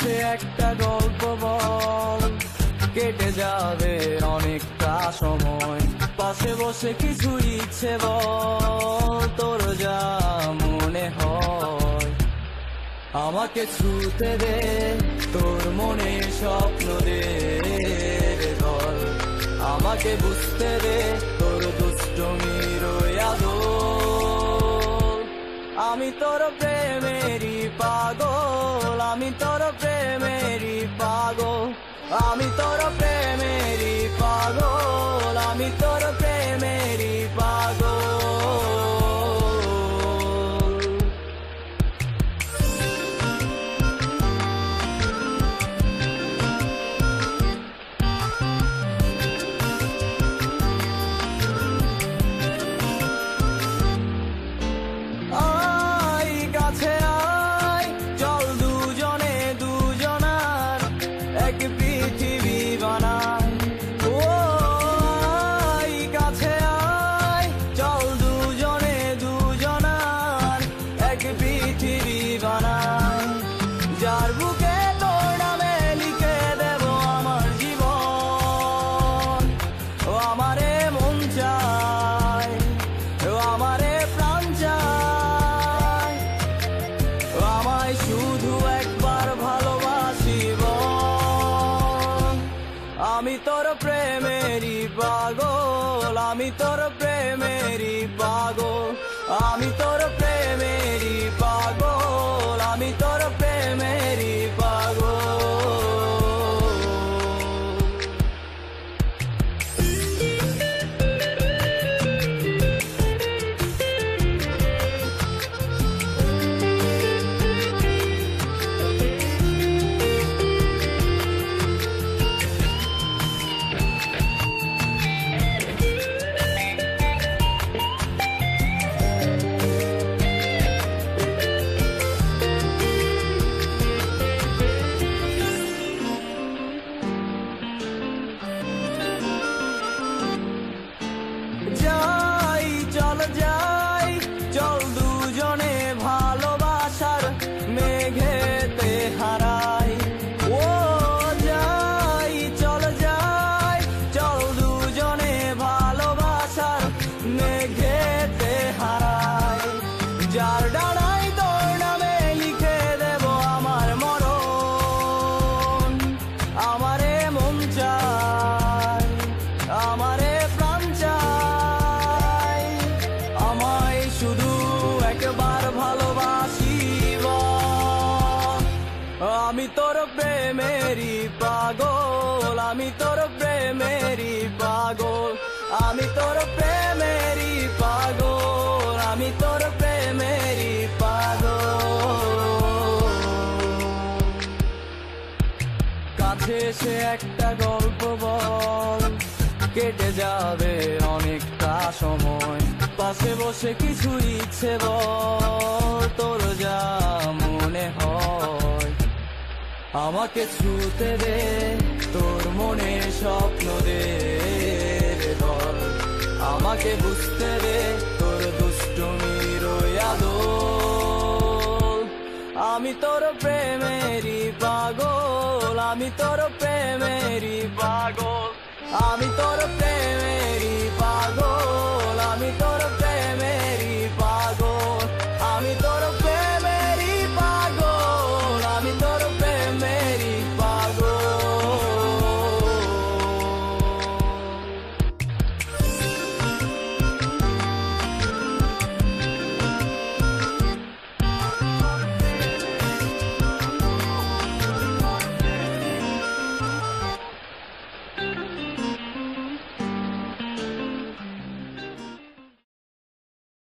সে একটা গল্প বল। কেটে যাবে অনেকটা সময়। পাশে বসে কিছু ইচ্ছে বল। তোর যা মনে হয়, আমাকে ছুতে দে। তোর মনে স্বপ্ন দে রে দল আমাকে বুঝতে দে, তোর দুষ্টমির আমি তোর প্রেমেরই পাগল। আমি তোর প্রেমেরই আমি তোর প্রেমেরই পাগল আমি তোর প্রেমেরই পাগল আমি তোর প্রেমেরই আমি তোর প্রেমেরই পাগল, আমি তোর প্রেমেরই পাগল, আমি তোর প্রেমেরই পাগল, আমি তোর প্রেমেরই পাগল। কাছে সে একটা গল্প বল, কেটে যাবে অনেকটা সময়, পাশে বসে কিছু ইচ্ছে বল, তোর যা মনে হয়। আমাকে ছুতে দে, তোর মনে স্বপ্ন দে দল আমাকে বুঝতে দে, তোর দুষ্টমির আদল। আমি তোর প্রেমেরই পাগল, আমি তোর প্রেমেরই পাগল। আমি তোর পাগল